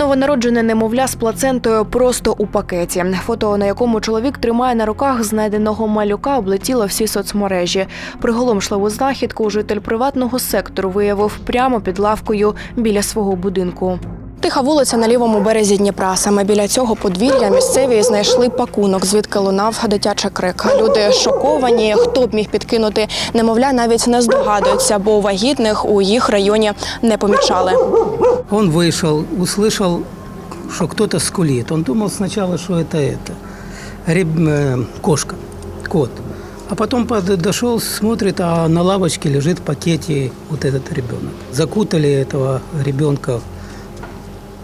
Новонароджене немовля з плацентою просто у пакеті. Фото, на якому чоловік тримає на руках знайденого малюка, облетіло всі соцмережі. Приголомшливу знахідку житель приватного сектору виявив прямо під лавкою біля свого будинку. Тиха вулиця на лівому березі Дніпра. Саме біля цього подвір'я місцеві знайшли пакунок, звідки лунав дитячий крик. Люди шоковані. Хто б міг підкинути немовля, навіть не здогадуються, бо вагітних у їх районі не помічали. Он вышел, услышал, что кто-то скулит. Он думал сначала, что это это. Реб- э, кошка, кот. А потом подошел, смотрит, а на лавочке лежит в пакете вот этот ребенок. Закутали этого ребенка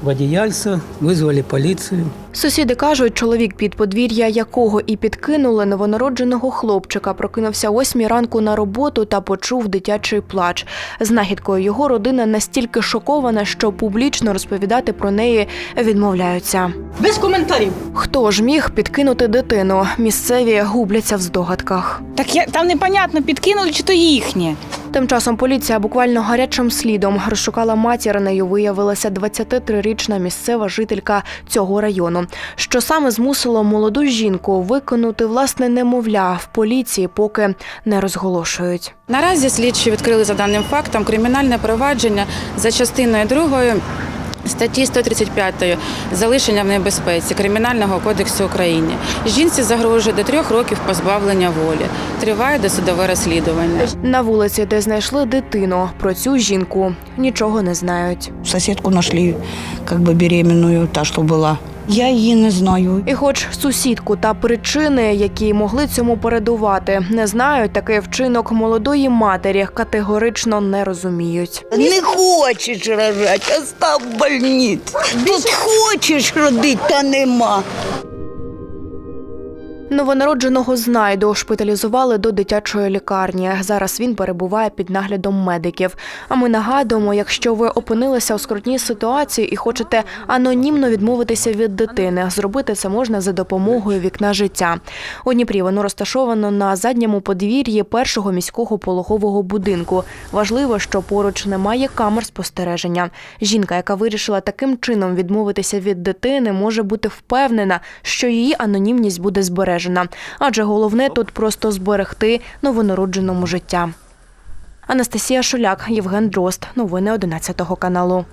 в одеяльце, вызвали полицию. Сусіди кажуть, чоловік під подвір'я якого і підкинули новонародженого хлопчика, прокинувся о восьмій ранку на роботу та почув дитячий плач. Знахідкою його родина настільки шокована, що публічно розповідати про неї відмовляються. Без коментарів. Хто ж міг підкинути дитину? Місцеві губляться в здогадках. Так я там непонятно, підкинули чи то їхнє. Тим часом поліція буквально гарячим слідом розшукала матір. Нею виявилася 23-річна місцева жителька цього району. Що саме змусило молоду жінку виконати власне немовля в поліції, поки не розголошують. Наразі слідчі відкрили за даним фактом кримінальне провадження за частиною 2 статті 135 залишення в небезпеці Кримінального кодексу України. Жінці загрожує до трьох років позбавлення волі. Триває досудове розслідування. На вулиці, де знайшли дитину, про цю жінку нічого не знають. Соседку нашли, как бы та, что была. Я її не знаю. І, хоч сусідку та причини, які могли цьому передувати, не знають, такий вчинок молодої матері категорично не розуміють. Не хочеш рожати, а став в больниці. Тут хочеш родити, та нема. Новонародженого знайду шпиталізували до дитячої лікарні. Зараз він перебуває під наглядом медиків. А ми нагадуємо, якщо ви опинилися у скрутній ситуації і хочете анонімно відмовитися від дитини, зробити це можна за допомогою вікна життя. У Дніпрі воно розташовано на задньому подвір'ї першого міського пологового будинку. Важливо, що поруч немає камер спостереження. Жінка, яка вирішила таким чином відмовитися від дитини, може бути впевнена, що її анонімність буде збережена збережена, адже головне тут просто зберегти новонародженому життя. Анастасія Шуляк, Євген Дрозд. Новини 11 каналу.